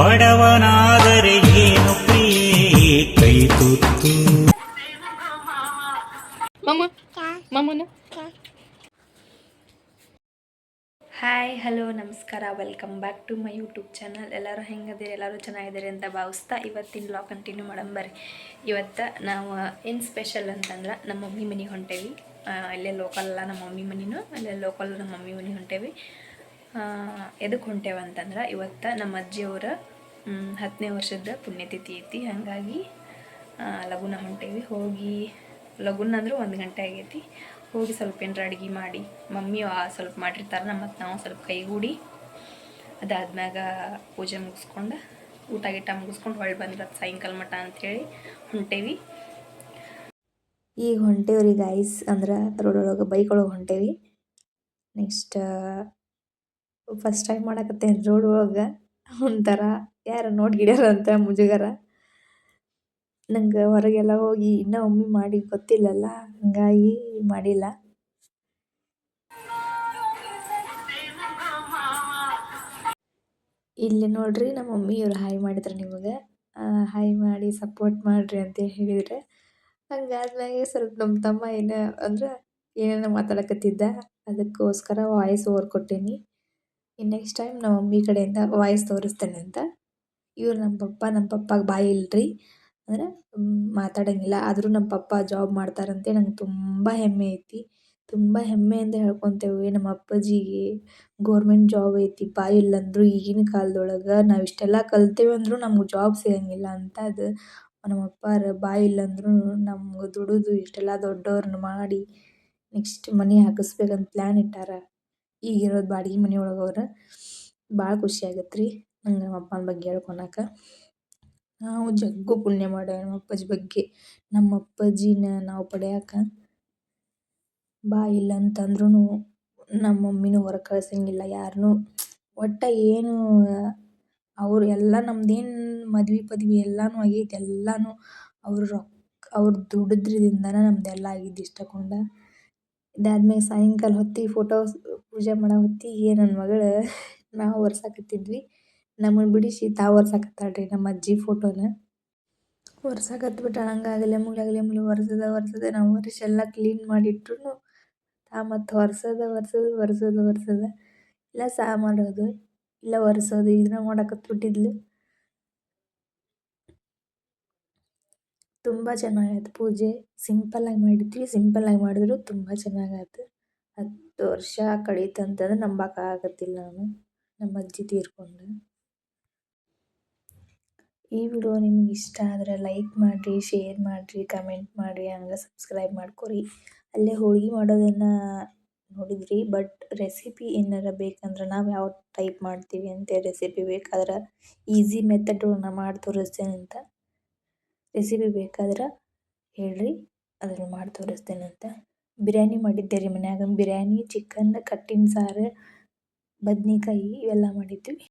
ಬಡವನಾದರೆ ಏನು ಪ್ರಿಯೇ? ಕೈ ತುತ್ತು. ಮಮ್ಮ ಮಮ್ಮನ? ಹಾಯ್ ಹಲೋ ನಮಸ್ಕಾರ. Welcome back to my YouTube channel. ಎಲ್ಲರೂ ಹೆಂಗದಿರಿ ಎಲ್ಲರೂ ಚೆನ್ನಾಗಿದ್ದೀರಿ ಅಂತ ಭಾವಿಸ್ತಾ ಇವತ್ತಿನ ಬ್ಲಾಗ್ ಕಂಟಿನ್ಯೂ ಮಾಡಮ್ ಬರ್ರಿ. ಇವತ್ತು ನಾವು ಏನು ಸ್ಪೆಷಲ್ ಅಂತಂದ್ರೆ ನಮ್ಮ ಮಮ್ಮಿ ಮನೆಗೆ ಹೊಂಟೇವಿ. ಅಲ್ಲೇ ಇಲ್ಲೇ ಲೋಕಲ್ ಅಲ್ಲ ನಮ್ಮ ಮಮ್ಮಿ ಮನಿನೂ ಅಲ್ಲೇ ಲೋಕಲ್ ನಮ್ಮ ಮಮ್ಮಿ ಮನೆ ಹೊಂಟೇವಿ. ಎದಕ್ಕೆ ಹೊಂಟೇವ ಅಂತಂದ್ರೆ ಇವತ್ತು ನಮ್ಮ ಅಜ್ಜಿಯವರ ಹತ್ತನೇ ವರ್ಷದ ಪುಣ್ಯತಿಥಿ ಐತಿ. ಹಾಗಾಗಿ ಲಗುನ ಹೊಂಟೇವಿ. ಹೋಗಿ, ಲಗುನ ಅಂದ್ರೆ ಒಂದು ಗಂಟೆ ಆಗೈತಿ. ಹೋಗಿ ಸ್ವಲ್ಪ ಏನಾರ ಅಡುಗೆ ಮಾಡಿ ಮಮ್ಮಿ ಸ್ವಲ್ಪ ಮಾಡಿರ್ತಾರೆ, ನಮ್ಮ ಮತ್ತು ನಾವು ಸ್ವಲ್ಪ ಕೈಗೂಡಿ, ಅದಾದ್ಮ್ಯಾಗ ಪೂಜೆ ಮುಗಿಸ್ಕೊಂಡು, ಊಟ ಗೀಟ ಮುಗಿಸ್ಕೊಂಡು ಹೊಳ್ಳಿ ಬಂದಿರತ್ತೆ ಸಾಯಂಕಾಲ ಮಠ ಅಂಥೇಳಿ ಹೊಂಟೇವಿ. ಈಗ ಹೊಂಟೇವ್ರಿ ಗಾಯ್ಸ್ ಅಂದ್ರೆ ರೋಡೊಳಗೆ ಬೈಕ್ ಒಳಗೆ ಹೊಂಟೇವಿ. ನೆಕ್ಸ್ಟ್ ಫಸ್ಟ್ ಟೈಮ್ ಮಾಡಕತ್ತೇನೆ ರೋಡ್ ಒಳಗೆ. ಒಂಥರ ಯಾರು ನೋಡಿ ಗಿಡ್ಯಾರ ಅಂತ ಮುಜುಗರ. ನಂಗೆ ಹೊರಗೆಲ್ಲ ಹೋಗಿ ಇನ್ನೂ ಒಮ್ಮೆ ಮಾಡಿ ಗೊತ್ತಿಲ್ಲಲ್ಲ, ಹಂಗಾಗಿ ಮಾಡಿಲ್ಲ. ಇಲ್ಲಿ ನೋಡ್ರಿ ನಮ್ಮ ಮಮ್ಮಿ ಇವ್ರು ಹಾಯ್ ಮಾಡಿದ್ರು ನಿಮಗೆ. ಹಾಯ್ ಮಾಡಿ ಸಪೋರ್ಟ್ ಮಾಡಿರಿ ಅಂತ ಹೇಳಿದ್ರೆ. ಹಂಗಾದ್ಮ್ಯಾಗೆ ಸ್ವಲ್ಪ ನಮ್ಮ ತಮ್ಮ ಏನೋ ಅಂದ್ರೆ ಏನೇನೋ ಮಾತಾಡಕತ್ತಿದ್ದ. ಅದಕ್ಕೋಸ್ಕರ ವಾಯ್ಸ್ ಓವರ್ ಕೊಟ್ಟೀನಿ. ನೆಕ್ಸ್ಟ್ ಟೈಮ್ ನಮ್ಮ ಮಮ್ಮಿ ಕಡೆಯಿಂದ ವಾಯ್ಸ್ ತೋರಿಸ್ತೇನೆ ಅಂತ. ಇವ್ರು ನಮ್ಮ ಪಪ್ಪ ನಮ್ಮ ಪಪ್ಪಾಗ ಬಾಯಿ ಇಲ್ರಿ. ಅಂದ್ರೆ ಮಾತಾಡಂಗಿಲ್ಲ. ಆದರೂ ನಮ್ಮ ಪಪ್ಪ ಜಾಬ್ ಮಾಡ್ತಾರಂತೆ. ನಂಗೆ ತುಂಬ ಹೆಮ್ಮೆ ಐತಿ. ತುಂಬ ಹೆಮ್ಮೆಯಿಂದ ಹೇಳ್ಕೊತೇವೆ. ನಮ್ಮ ಅಪ್ಪಾಜಿಗೆ ಗೋರ್ಮೆಂಟ್ ಜಾಬ್ ಐತಿ ಬಾಯಿ ಇಲ್ಲಂದ್ರು ಈಗಿನ ಕಾಲದೊಳಗೆ ನಾವು ಇಷ್ಟೆಲ್ಲ ಕಲ್ತೇವೆ ಅಂದರೂ ನಮ್ಗೆ ಜಾಬ್ ಸಿಗಂಗಿಲ್ಲ ಅಂತ ಅದು. ನಮ್ಮ ಅಪ್ಪಾರ ಬಾಯಿ ಇಲ್ಲಂದ್ರೂ ನಮ್ಗೆ ದುಡಿದು ಇಷ್ಟೆಲ್ಲ ದೊಡ್ಡವ್ರನ್ನ ಮಾಡಿ ನೆಕ್ಸ್ಟ್ ಮನೆ ಹಾಕಿಸ್ಬೇಕಂತ ಪ್ಲ್ಯಾನ್ ಇಟ್ಟಾರ. ಈಗಿರೋದು ಬಾಡಿಗೆ ಮನೆ ಒಳಗೆ ಅವ್ರು ಭಾಳ ಖುಷಿ ಆಗತ್ತೆ ರೀ ನಂಗೆ ನಮ್ಮ ಅಪ್ಪನ ಬಗ್ಗೆ ಹೇಳ್ಕೊಳಕ ನಾವು ಜಗ್ಗು ಪುಣ್ಯ ಮಾಡೇವಿ ನಮ್ಮ ಅಪ್ಪಾಜಿ ಬಗ್ಗೆ. ನಮ್ಮ ಅಪ್ಪಾಜಿನ ನಾವು ಪಡ್ಯಾಕ ಬಾ ಇಲ್ಲ ಅಂತಂದ್ರೂ ನಮ್ಮ ಮಮ್ಮಿನೂ ಹೊರಗೆ ಕಳ್ಸಂಗಿಲ್ಲ ಯಾರನ್ನೂ ಒಟ್ಟು ಏನು ಅವ್ರು ಎಲ್ಲ ನಮ್ದೇನು ಮದ್ವೆ ಪದ್ವಿ ಎಲ್ಲಾನು ಆಗೈತೆ, ಎಲ್ಲನೂ ಅವ್ರ ರೊಕ್ಕ ಅವ್ರ ದುಡಿದ್ರಿಂದನೇ ನಮ್ದೆಲ್ಲ ಆಗಿದ್ದು ಇಷ್ಟಕೊಂಡ. ಇದಾದ್ಮೇಲೆ ಸಾಯಂಕಾಲ ಹೊತ್ತಿಗೆ ಫೋಟೋಸ್ ಪೂಜೆ ಮಾಡೋ ಹೊತ್ತಿಗೆ ನನ್ನ ಮಗಳು ನಾವು ಒರ್ಸಾಕತ್ತಿದ್ವಿ ನಮ್ಮನ್ನು ಬಿಡಿಸಿ ತಾವು ಒರ್ಸಾಕತ್ತಾಳ್ರಿ ನಮ್ಮ ಅಜ್ಜಿ ಫೋಟೋನ ಒರ್ಸಾಕತ್ಬಿಟ್ಟಾಳ, ಹಂಗಾಗಲಿ ಮುಲಾಗಲಿ ಮುಲಿ ಒರ್ಸದ ಒರ್ಸದ ನಾವು ಒರೆಸಿ ಎಲ್ಲ ಕ್ಲೀನ್ ಮಾಡಿಟ್ರು ತಾ ಮತ್ತು ಒರ್ಸೋದು ಒರ್ಸೋದು ಒರ್ಸೋದು ಒರ್ಸದ. ಇಲ್ಲ ಸಹ ಮಾಡೋದು ಇಲ್ಲ ಒರ್ಸೋದು ಇದನ್ನ ಮಾಡಕತ್ಬಿಟ್ಟಿದ್ಲು. ತುಂಬ ಚೆನ್ನಾಗಾಯ್ತು ಪೂಜೆ ಸಿಂಪಲ್ಲಾಗಿ ಮಾಡಿದ್ವಿ. ಸಿಂಪಲ್ಲಾಗಿ ಮಾಡಿದ್ರು ತುಂಬ ಚೆನ್ನಾಗಾಯ್ತು ಹತ್ತು ವರ್ಷ ಕಳೀತು ಅಂತಂದ್ರೆ ನಂಬಕ್ಕಾಗತ್ತಿಲ್ಲ ನಾನು. ನಮ್ಮ ಅಜ್ಜಿ ತೀರ್ಕೊಂಡು ಈ ವಿಡಿಯೋ ನಿಮ್ಗೆ ಇಷ್ಟ ಆದರೆ ಲೈಕ್ ಮಾಡಿರಿ ಶೇರ್ ಮಾಡಿರಿ ಕಮೆಂಟ್ ಮಾಡಿರಿ, ಹಂಗೆ ಸಬ್ಸ್ಕ್ರೈಬ್ ಮಾಡ್ಕೊರಿ. ಅಲ್ಲೇ ಹೋಳ್ಗೆ ಮಾಡೋದನ್ನು ನೋಡಿದ್ರಿ ಬಟ್ ರೆಸಿಪಿ ಏನಾರ ಬೇಕಂದ್ರೆ ನಾವು ಯಾವ ಟೈಪ್ ಮಾಡ್ತೀವಿ ಅಂತ ರೆಸಿಪಿ ಬೇಕಾದ್ರೆ ಈಸಿ ಮೆಥಡ್ ನಾ ಮಾಡಿ ತೋರಿಸ್ತೇನೆ ಅಂತ ರೆಸಿಪಿ ಬೇಕಾದ್ರೆ ಹೇಳ್ರಿ ಅದನ್ನು ಮಾಡಿ ತೋರಿಸ್ತೇನೆ ಅಂತ. ಬಿರಿಯಾನಿ ಮಾಡಿದ್ದೆ ರೀ ಮನ್ಯಾಗ. ಬಿರಿಯಾನಿ ಚಿಕನ್ ಕಟ್ಟಿನ ಸಾರು, ಬದ್ನೆಕಾಯಿ ಇವೆಲ್ಲ ಮಾಡಿದ್ವಿ.